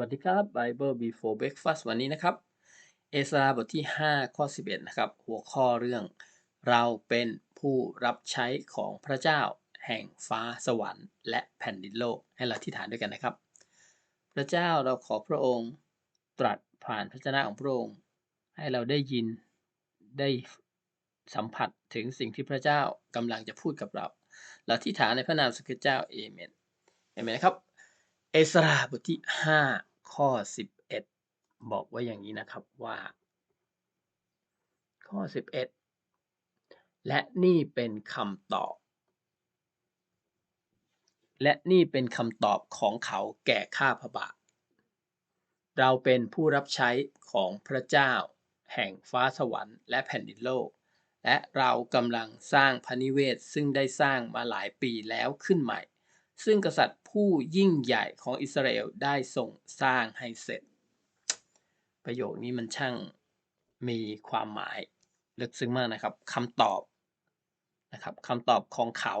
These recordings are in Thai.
วัสดีครับ Bible Before Breakfast วันนี้นะครับ เอสราบทที่ 5 ข้อ 11 นะครับ หัวข้อเรื่อง เราเป็นผู้รับใช้ของพระเจ้า แห่งฟ้าสวรรค์ และแผ่นดินโลก ให้เราที่ฐานด้วยกันนะครับ พระเจ้าเราขอพระองค์ตรัสผ่านพระชนะของพระองค์ ให้เราได้ยินได้สัมผัสถึงสิ่งที่พระเจ้ากำลังจะพูดกับเรา เราที่ฐานในพระนามสุขเจ้าเอเมนเอเมนนะครับ เอสราบทที่ 5 ข้อ 11 บอกไว้อย่างนี้นะครับว่า ข้อ 11 และนี่เป็นคำตอบ และนี่เป็นคำตอบของเขาแก่ข้าพระบาทเราเป็นผู้รับใช้ของพระเจ้า แห่งฟ้าสวรรค์และแผ่นดินโลก และเรากำลังสร้างพระนิเวศซึ่งได้สร้างมาหลายปีแล้วขึ้นใหม่ ซึ่งกษัตริย์ผู้ยิ่งใหญ่ของอิสราเอลได้ทรงสร้างให้เสร็จ ประโยคนี้มันช่างมีความหมายลึกซึ้งมากนะครับคำตอบนะครับคำตอบของเขา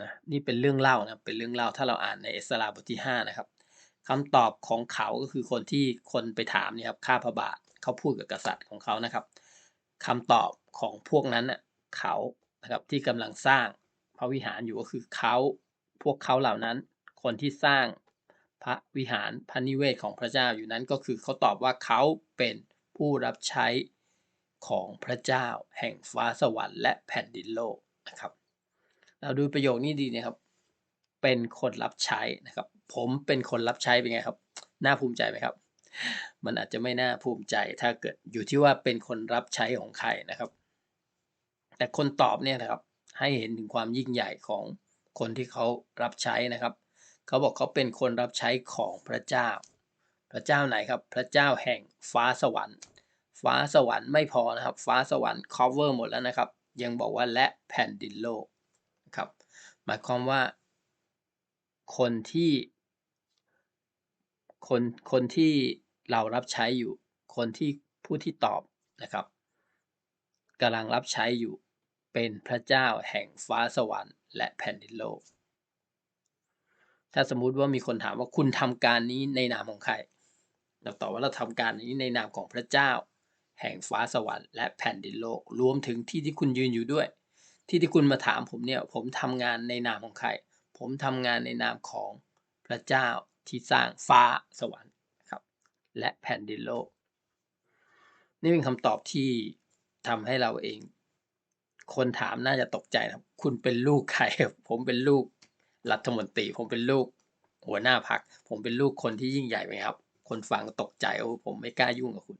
นะนี่เป็นเรื่องเล่านะเป็นเรื่องเล่าถ้าเราอ่านในเอสราบทที่5นะครับคำตอบของเขาก็คือคนที่คนไปถามนี่ครับข้าพระบาทเขาพูดกับกษัตริย์ของเขานะครับคำตอบของพวกนั้นน่ะเขานะครับที่กำลังสร้าง พระวิหารอยู่ก็คือเขาพวกเขาเหล่านั้น คนที่สร้างพระวิหารพระนิเวศของพระเจ้าอยู่นั้นก็คือเขาตอบว่าเขาเป็นผู้รับใช้ของพระเจ้าแห่งฟ้าสวรรค์และแผ่นดินโลกนะครับ เราดูประโยคนี้ดีนะครับ เป็นคนรับใช้นะครับ ผมเป็นคนรับใช้เป็นไงครับ น่าภูมิใจไหมครับ มันอาจจะไม่น่าภูมิใจถ้าเกิดอยู่ที่ว่าเป็นคนรับใช้ของใครนะครับ แต่คนตอบเนี่ยนะครับ ให้เห็นถึงความยิ่งใหญ่ของคนที่เขารับใช้นะครับ เขาบอกเขาเป็นคนรับใช้ของพระเจ้า พระเจ้าไหนครับ พระเจ้าแห่งฟ้าสวรรค์ ฟ้าสวรรค์ไม่พอนะครับ ฟ้าสวรรค์ cover หมดแล้วนะครับ ยังบอกว่าและแผ่นดินโลกนะครับ หมายความว่า คนที่ คนคนที่เรารับใช้อยู่ คนที่ผู้ที่ตอบนะครับกำลังรับใช้อยู่ เป็นพระเจ้าแห่งฟ้าสวรรค์และแผ่นดินโลก ถ้าสมมุติว่ามีคนถามว่าคุณทำการนี้ในนามของใครเราตอบว่าเราทำการนี้ในนามของพระเจ้า แห่งฟ้าสวรรค์และแผ่นดินโลก รวมถึงที่ที่คุณยืนอยู่ด้วย ที่ที่คุณมาถามผมเนี่ย ผมทำงานในนามของใคร ผมทำงานในนามของพระเจ้าที่สร้างฟ้าสวรรค์ครับ และแผ่นดินโลก นี่เป็นคำตอบที่ทำให้เราเอง คนถามน่าจะตกใจนะครับ คุณเป็นลูกใครผมเป็นลูกรัฐมนตรี ผมเป็นลูกหัวหน้าพัก ผมเป็นลูกคนที่ยิ่งใหญ่ไหมครับ คนฟังตกใจโอ้ผมไม่กล้ายุ่งกับคุณ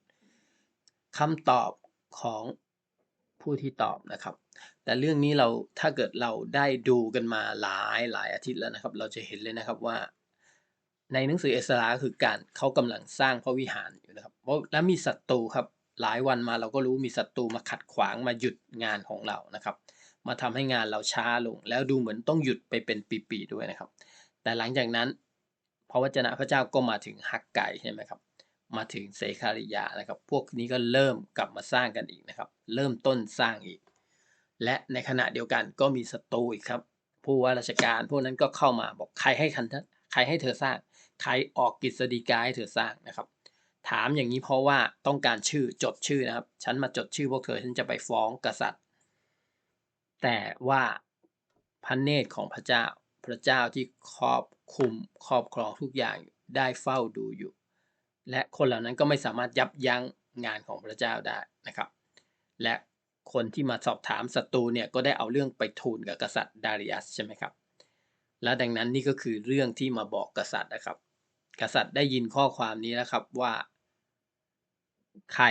คำตอบของผู้ที่ตอบนะครับ แต่เรื่องนี้เราถ้าเกิดเราได้ดูกันมาหลายหลายอาทิตย์แล้วนะครับ เราจะเห็นเลยนะครับว่า ในหนังสือเอสราคือการเขากำลังสร้างพระวิหารอยู่นะครับ แล้วมีศัตรูครับ หลายวันมาเราก็รู้มีศัตรูมาขัดขวางมาหยุดงานของเรานะครับ มาทำให้งานเราช้าลง แล้วดูเหมือนต้องหยุดไปเป็นปีๆด้วยนะครับ แต่หลังจากนั้นพระวจนะพระเจ้าก็มาถึงฮักไก่ใช่ไหมครับ มาถึงเซคาริยานะครับ พวกนี้ก็เริ่มกลับมาสร้างกันอีกนะครับ เริ่มต้นสร้างอีก และในขณะเดียวกันก็มีศัตรูอีกครับ ผู้ว่าราชการพวกนั้นก็เข้ามาบอกใครให้คันใครให้เธอสร้าง ใครออกกฤษฎีกาให้เธอสร้างนะครับ ถามอย่างนี้เพราะว่าต้องการชื่อจดชื่อนะครับ ฉันมาจดชื่อพวกเธอฉันจะไปฟ้องกษัตริย์ แต่ว่าพระเนตรของพระเจ้า พระเจ้าที่ครอบคุมครอบครองทุกอย่างได้เฝ้าดูอยู่ และคนเหล่านั้นก็ไม่สามารถยับยั้งงานของพระเจ้าได้นะครับ และคนที่มาสอบถามศัตรูเนี่ยก็ได้เอาเรื่องไปทูลกับกษัตริย์ดาริอัสใช่ไหมครับ และดังนั้นนี่ก็คือเรื่องที่มาบอกกษัตริย์นะครับ กษัตริย์ได้ยินข้อความนี้แล้วครับว่า ใคร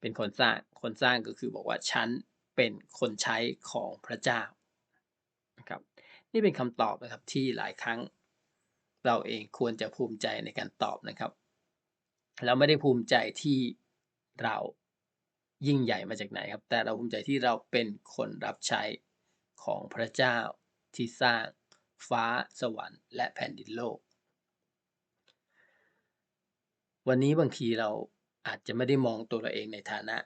เป็นคนสร้าง คนสร้างก็คือบอกว่าฉันเป็นคนใช้ของพระเจ้านะครับนี่เป็นคำตอบนะครับที่หลายครั้งเราเองควรจะภูมิใจในการตอบนะครับ เราไม่ได้ภูมิใจที่เรายิ่งใหญ่มาจากไหนครับ แต่เราภูมิใจที่เราเป็นคนรับใช้ของพระเจ้าที่สร้างฟ้าสวรรค์และแผ่นดินโลก วันนี้บางทีเรา อาจจะไม่ได้มองตัวเราเองในฐานะ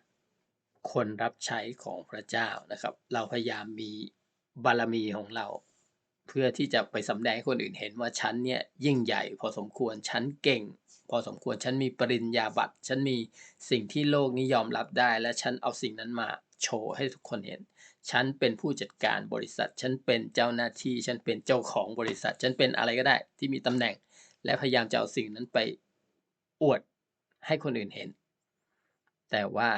คนรับใช้ของพระเจ้านะครับ เราพยายามมีบารมีของเรา เพื่อที่จะไปสำแดงให้คนอื่นเห็นว่าฉันเนี่ยยิ่งใหญ่พอสมควรฉันเก่ง พอสมควรฉันมีปริญญาบัตรฉันมีสิ่งที่โลกนี้ยอมรับได้ และฉันเอาสิ่งนั้นมาโชว์ให้ทุกคนเห็น ฉันเป็นผู้จัดการบริษัท ฉันเป็นเจ้าหน้าที่ ฉันเป็นเจ้าของบริษัท ฉันเป็นอะไรก็ได้ที่มีตำแหน่ง และพยายามจะเอาสิ่งนั้นไปอวด ให้คนอื่นเห็น แต่ว่า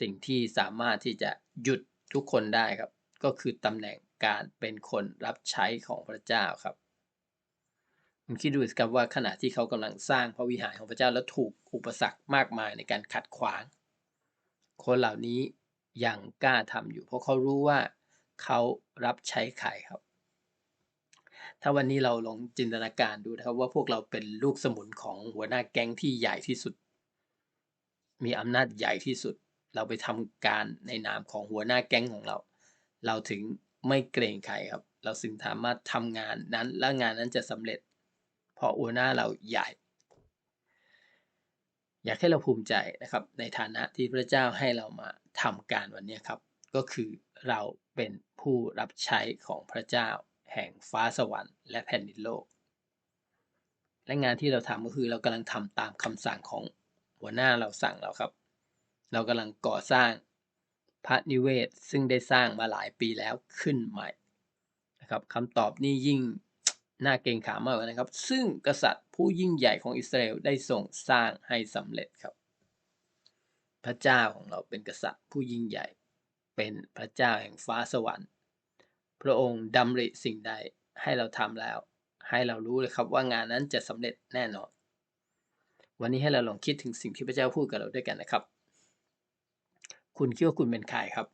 สิ่งที่สามารถที่จะหยุดทุกคนได้ครับ ก็คือตำแหน่งการเป็นคนรับใช้ของพระเจ้าครับผมคิดดูสิครับว่าขณะที่เขากำลังสร้างพระวิหารของพระเจ้าแล้วถูกอุปสรรคมากมายในการขัดขวาง คนเหล่านี้ยังกล้าทำอยู่ เพราะเขารู้ว่าเขารับใช้ใครครับ ถ้าวันนี้เราลองจินตนาการดูนะครับว่าพวกเราเป็นลูกสมุนของหัวหน้าแก๊งที่ใหญ่ที่สุด มีอำนาจใหญ่ที่สุด เราไปทำการในนามของหัวหน้าแก๊งของเรา เราถึงไม่เกรงใครครับ เราสึงสามารถทำงานนั้นและงานนั้นจะสำเร็จ เพราะหัวหน้าเราใหญ่ อยากให้เราภูมิใจนะครับ ในฐานะที่พระเจ้าให้เรามาทำการวันนี้ครับ ก็คือเราเป็นผู้รับใช้ของพระเจ้า แห่งฟ้าสวรรค์และแผ่นดินโลกและงานที่เราทำก็คือเรากำลังทำตามคำสั่งของ หัวหน้าเราสั่งเราครับ เรากำลังก่อสร้างพระนิเวศ ซึ่งได้สร้างมาหลายปีแล้วขึ้นใหม่นะครับคำตอบนี่ยิ่งน่าเกรงขามมากเลยนะครับ ซึ่งกษัตริย์ผู้ยิ่งใหญ่ของอิสราเอลได้ทรงสร้างให้สำเร็จครับ พระเจ้าของเราเป็นกษัตริย์ผู้ยิ่งใหญ่ เป็นพระเจ้าแห่งฟ้าสวรรค์ พระองค์ดำริสิ่งใดให้เราทำแล้ว ให้เรารู้เลยครับว่างานนั้นจะสำเร็จแน่นอน วันนี้ให้เราลองคิดถึงสิ่งที่พระเจ้าพูดกับเราด้วยกันนะครับ คุณคิดว่าคุณเป็นใครครับ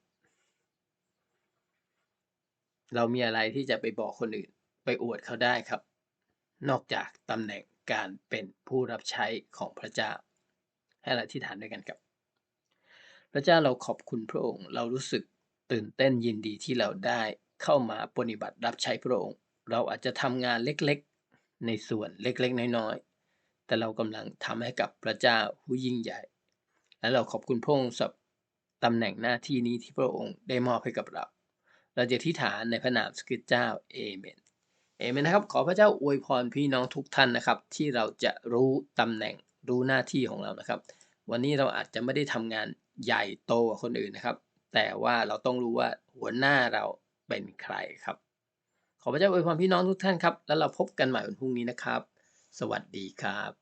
เรามีอะไรที่จะไปบอกคนอื่น ไปอวดเขาได้ครับ นอกจากตำแหน่งการเป็นผู้รับใช้ของพระเจ้า ให้เราที่ฐานด้วยกันครับ พระเจ้าเราขอบคุณพระองค์ เรารู้สึกตื่นเต้นยินดีที่เราได้เข้ามาปฏิบัติรับใช้พระองค์ เราอาจจะทำงานเล็กๆ ในส่วนเล็กๆ น้อยๆ แต่เรากำลังทำให้กับพระเจ้าผู้ยิ่งใหญ่ และเราขอบคุณพระองค์สำหรับตำแหน่งหน้าที่นี้ที่พระองค์ได้มอบให้กับเรา เราจะที่ฐานในพระนามสกิดเจ้าเอเมนเอเมนนะครับ ขอพระเจ้าอวยพรพี่น้องทุกท่านนะครับ ที่เราจะรู้ตำแหน่งรู้หน้าที่ของเรานะครับ วันนี้เราอาจจะไม่ได้ทำงานใหญ่โตกว่าคนอื่นนะครับ แต่ว่าเราต้องรู้ว่าหัวหน้าเราเป็นใครครับ ขอพระเจ้าอวยพรพี่น้องทุกท่านครับ แล้วเราพบกันใหม่วันพรุ่งนี้นะครับ สวัสดีครับ